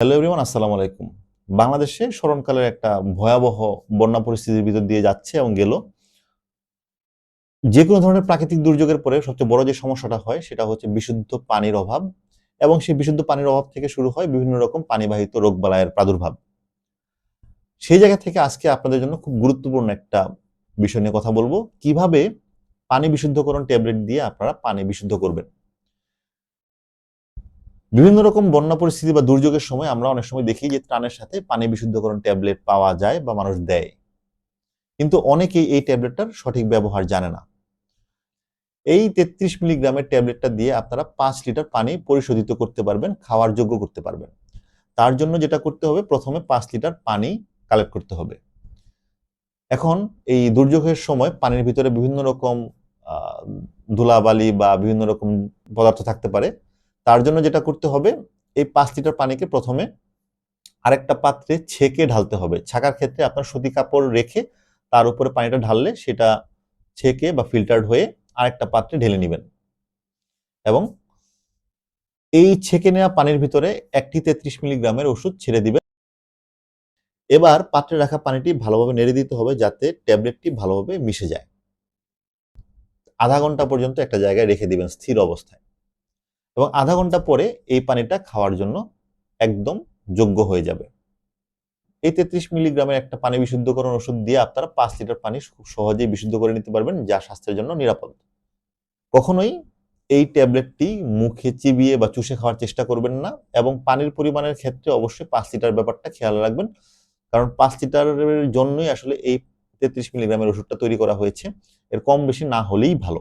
Hello everyone আসসালামু আলাইকুম। বাংলাদেশে স্মরণকালের একটা ভয়াবহ বন্যা পরিস্থিতির ভিতর দিয়ে যাচ্ছে এবং গেল। যে কোনো ধরনের প্রাকৃতিক দুর্যোগের পরে সবচেয়ে বড় যে সমস্যাটা হয়, সেটা হচ্ছে বিশুদ্ধ পানির অভাব এবং সেই বিশুদ্ধ পানির অভাব থেকে শুরু হয় বিভিন্ন রকম পানিবাহিত রোগবালাইয়ের প্রাদুর্ভাব। সেই জায়গা থেকে আজকে আপনাদের জন্য খুব গুরুত্বপূর্ণ একটা বিষয় নিয়ে কথা বলব। কীভাবে পানি বিশুদ্ধকরণ ট্যাবলেট দিয়ে আপনারা পানি বিশুদ্ধ করবেন? বিভিন্ন রকম বন্যা পরিস্থিতি বা দুর্যোগের সময় আমরা অনেক সময় দেখি যে ত্রাণের সাথে পানি বিশুদ্ধকরণ ট্যাবলেট পাওয়া যায় বা মানুষ দেয়। কিন্তু অনেকেই এই ট্যাবলেটটার সঠিক ব্যবহার জানে না। এই তেত্রিশ মিলিগ্রামের ট্যাবলেটটা দিয়ে আপনারা পাঁচ লিটার পানি পরিশোধিত করতে পারবেন, খাওয়ার যোগ্য করতে পারবেন। তার জন্য যেটা করতে হবে, প্রথমে পাঁচ লিটার পানি কালেক্ট করতে হবে। এখন এই দুর্যোগের সময় পানির ভিতরে বিভিন্ন রকম ধুলাবালি বা বিভিন্ন রকম পদার্থ থাকতে পারে। তার জন্য যেটা করতে হবে, এই পাঁচ লিটার পানিকে প্রথমে আরেকটা পাত্রে ছেঁকে ঢালতে হবে। ছাকার ক্ষেত্রে আপনার সুতি কাপড় রেখে তার উপরে পানিটা ঢাললে সেটা ছেঁকে বা ফিল্টার্ড হয়ে আরেকটা পাত্রে ঢেলে নেবেন। এবং এই ছেঁকে নেওয়া পানির ভিতরে একটি তেত্রিশ মিলিগ্রামের ওষুধ ছেড়ে দিবেন। এবার পাত্রে রাখা পানিটি ভালোভাবে নেড়ে দিতে হবে যাতে ট্যাবলেটটি ভালোভাবে মিশে যায়। আধা ঘণ্টা পর্যন্ত একটা জায়গায় রেখে দিবেন স্থির অবস্থায়। এবং আধা ঘণ্টা পরে এই পানিটা খাওয়ার জন্য একদম যোগ্য হয়ে যাবে। এই তেত্রিশ মিলিগ্রামের একটা পানি বিশুদ্ধকরণ ওষুধ দিয়ে আপনারা পাঁচ লিটার পানি খুব সহজেই বিশুদ্ধ করে নিতে পারবেন, যা স্বাস্থ্যের জন্য নিরাপদ। কখনোই এই ট্যাবলেটটি মুখে চিবিয়ে বা চুষে খাওয়ার চেষ্টা করবেন না এবং পানির পরিমাণের ক্ষেত্রে অবশ্যই পাঁচ লিটার ব্যাপারটা খেয়াল রাখবেন। কারণ পাঁচ লিটারের জন্যই আসলে এই তেত্রিশ মিলিগ্রামের ওষুধটা তৈরি করা হয়েছে। এর কম বেশি না হলেই ভালো।